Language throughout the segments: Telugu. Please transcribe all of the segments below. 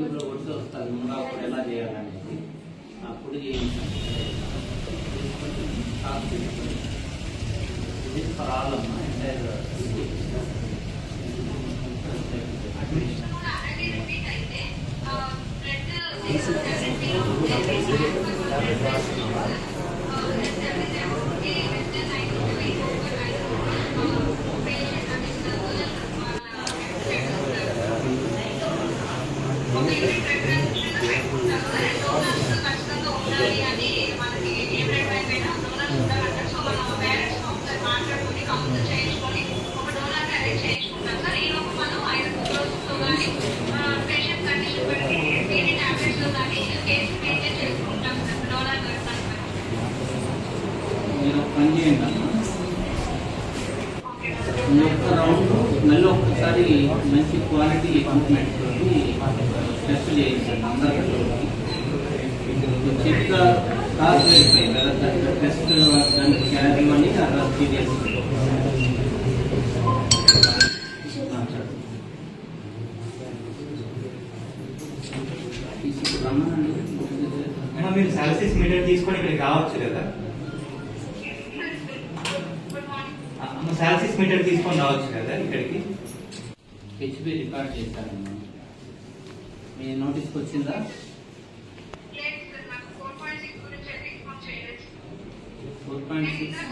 యూట్యూబ్లో కొడితే వస్తుంది. ముందు అప్పుడు ఎలా చేయాలనేది. అప్పుడు ఇది ప్రాబ్లమ్. Entire admission. ఒక్క రౌండ్ మళ్ళీ ఒక్కసారి మంచి క్వాలిటీ ఎక్విప్మెంట్ చేయించండి అందరికీ చెక్గా కాదు వెళ్ళిపోయింది కదా టెస్ట్ దానికి క్యారీ అని అలా సీరియస్ రమ్మనండి మేడం మీరు సాలసీస్ మీటర్ తీసుకొని ఇక్కడికి రావచ్చు కదా అమ్మ సాలసీస్ మీటర్ తీసుకొని రావచ్చు కదా ఇక్కడికి హెచ్పి రికార్డ్ చేశారమ్మా మీ నోటీస్కి వచ్చిందా? ఫోర్ పాయింట్ సిక్స్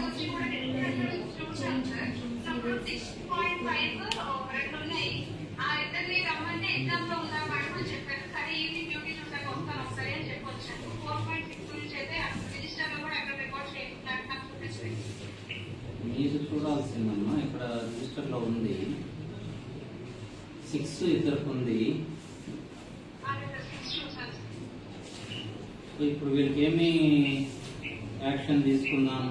మీరు చూడాల్సిందమ్మా ఇక్కడ రిజిస్టర్లో ఉంది. సిక్స్ ఇద్దరికి ఉంది. ఇప్పుడు వీళ్ళకి ఏమి యాక్షన్ తీసుకుందాం.